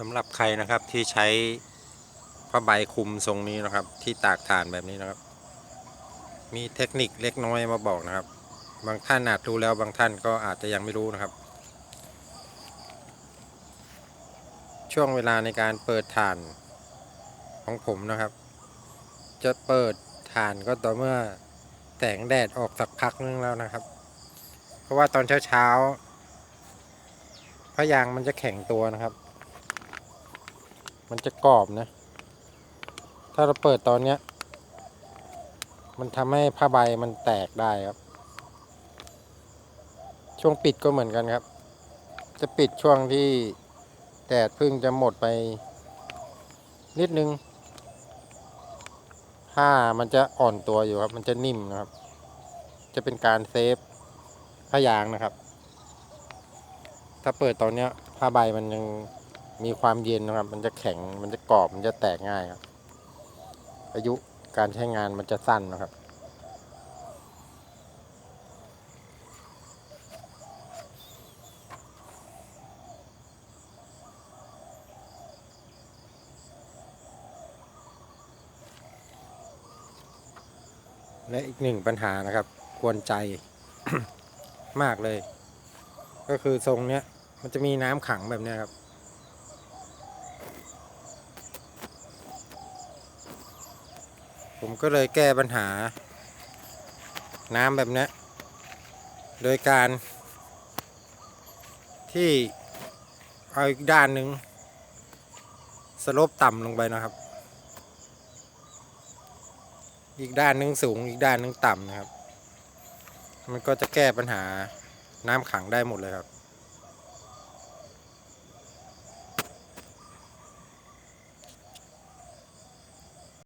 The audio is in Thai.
สำหรับใครนะครับที่ใช้ผ้าใบคลุมทรงนี้นะครับ ที่ตากถ่านแบบนี้นะครับ มีเทคนิคเล็กน้อยมาบอกนะครับ บางท่านอาจรู้แล้วบางท่านก็อาจจะยังไม่รู้นะครับ ช่วงเวลาในการเปิดถ่านของผมนะครับ จะเปิดถ่านก็ต่อเมื่อแสงแดดออกสักพักนึงแล้วนะครับ เพราะว่าตอนเช้าๆพระยางมันจะแข็งตัวนะครับ มันจะกรอบนะ ถ้าเราเปิดตอนเนี้ย มันทำให้ผ้าใบมันแตกได้ครับ ช่วงปิดก็เหมือนกันครับ จะปิดช่วงที่แดดพึ่งจะหมดไป นิดนึงผ้ามันจะอ่อนตัวอยู่ครับ มันจะนิ่มนะครับ จะเป็นการเซฟผ้ายางนะครับ ถ้าเปิดตอนเนี้ยผ้าใบมันยัง มีความเย็นนะครับ มันจะแข็งมันจะกรอบมันจะแตกง่ายครับ อายุการใช้งานมันจะสั้นนะครับ และอีกหนึ่งปัญหานะครับกวนใจมากเลย ก็คือทรงเนี้ยมันจะมีน้ำขังแบบนี้ครับ ผมก็เลยแก้ปัญหา น้ำแบบนี้โดยการ ที่เอาอีกด้านหนึ่งสลบต่ำลงไปนะครับ อีกด้านหนึงสูงอีกด้านหนึงต่ำนะครับ มันก็จะแก้ปัญหาน้ำขังได้หมดเลยครับ